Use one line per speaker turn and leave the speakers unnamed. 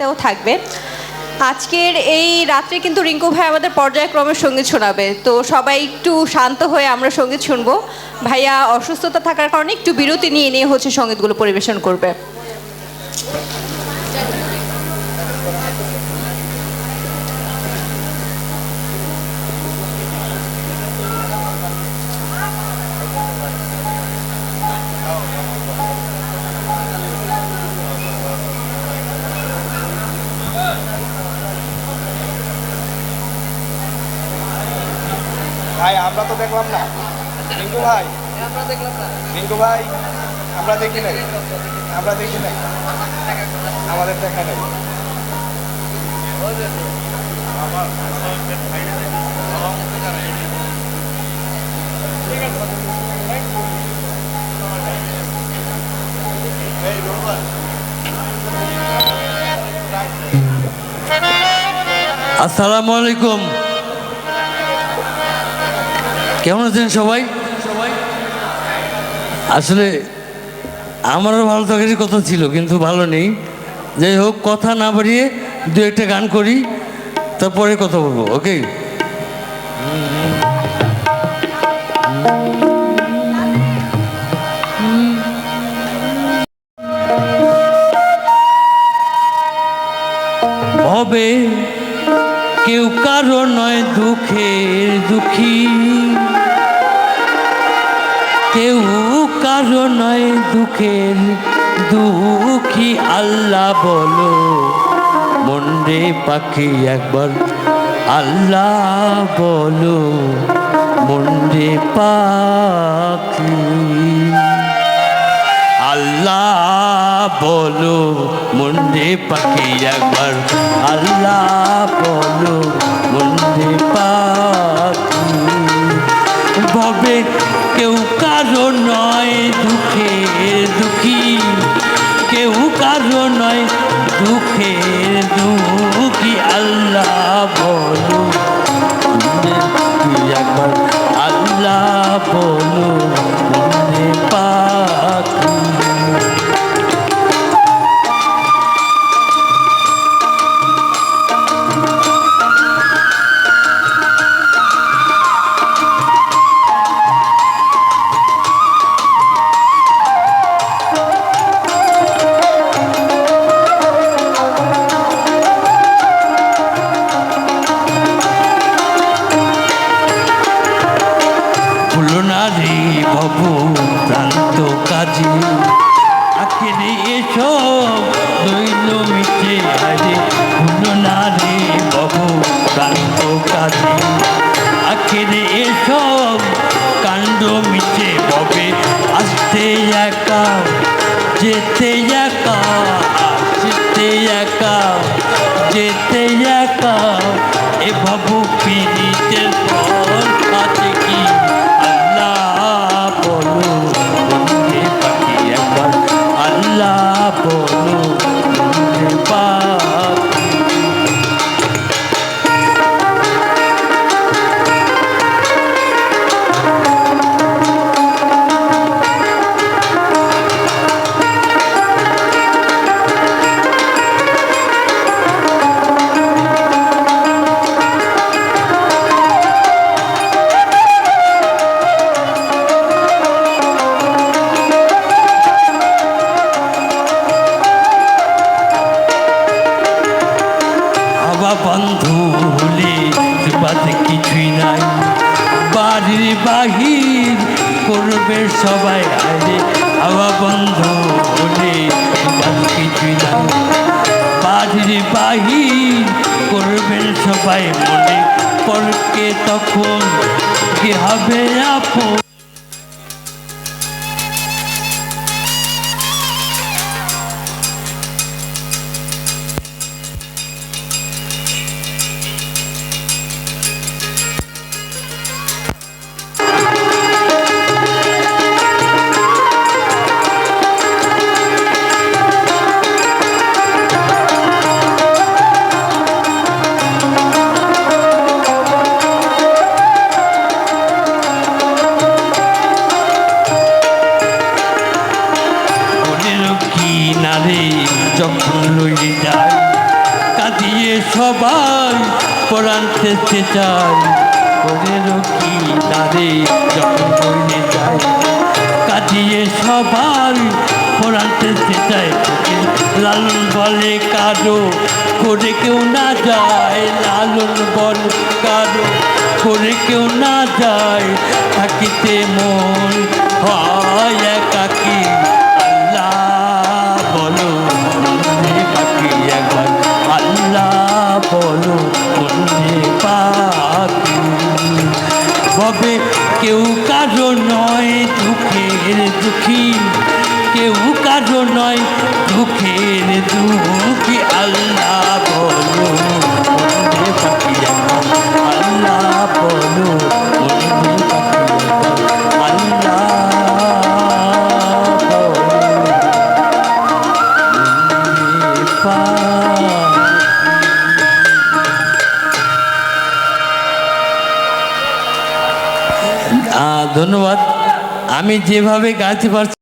তেও থাকবে। আজকের এই রাত্রে কিন্তু রিঙ্কু ভাই আমাদের পর্যায়ক্রমে সংগীত শোনাবে। তো সবাই একটু শান্ত হয়ে আমরা সংগীত শুনব। ভাইয়া অসুস্থতা থাকার কারণে একটু বিরতি নিয়ে নিয়ে হচ্ছে সঙ্গীতগুলো পরিবেশন করবে।
ভাই, আমরা তো দেখলাম না। রিঙ্কু ভাই। রিঙ্কু ভাই, আমরা দেখি নাই। আমরা দেখি নাই। আমাদের দেখা নেই।
আসসালামু আলাইকুম। কেমন আছেন সবাই? আসলে আমারও ভালো থাকারই কথা ছিল, কিন্তু ভালো নেই। যাই হোক, কথা না বাড়িয়ে দু একটা গান করি, তারপরে কথা বলব ওকে নয় দুঃখের দুঃখী। কেউ কারও নয় দুঃখের দুঃখী, আল্লাহ বলো। মন্ডে পাখি একবার, আল্লাহ বলো। মন্ডে পাখি। আল্লাহ বলো, মুন্ডে পাখি একবার। আল্লাহ বলো, মুন্ডে পাখি। ভবে কেউ কারও নয় দুঃখের দুঃখী। কেউ কারও নয় দুঃখের দুঃখী। আল্লাহ বলো একবার। কাজী আখেরে এসব দৈল মিটে আরে ফুলনারি ভব প্রান্ত কাজী আখেরে এসব, কাণ্ড মিটে ববে আসতে একা, যেতে একা, আসতে একা, যেতে একা। এ ভাবু পিড়িতের পর আছে কি? বাহির করবে সবাই। আরে হাওয়া বন্ধু বাদে কিছুই নাই। বাহির বাহির করবেন সবাই মনে পরকে তখন কি হবে আপন? সবাই পড়ানতে চাই। করে রকি তারে যখন বইলে যায়। কাটিয়ে সবাই পড়ানতে চাই। লালন বলে কারও, করে কেউ না যায়। লালন বলে কারও, করে কেউ না যায়। থাকিতে মন হয় একাকি। ভবে কেউ কারও নয় দুঃখের দুঃখী। কেউ কারও নয় দুঃখের দুঃখী। আল্লাহ বলো আল্লাহ বলো ধন্যবাদ। আমি যেভাবে গাইতে পারছি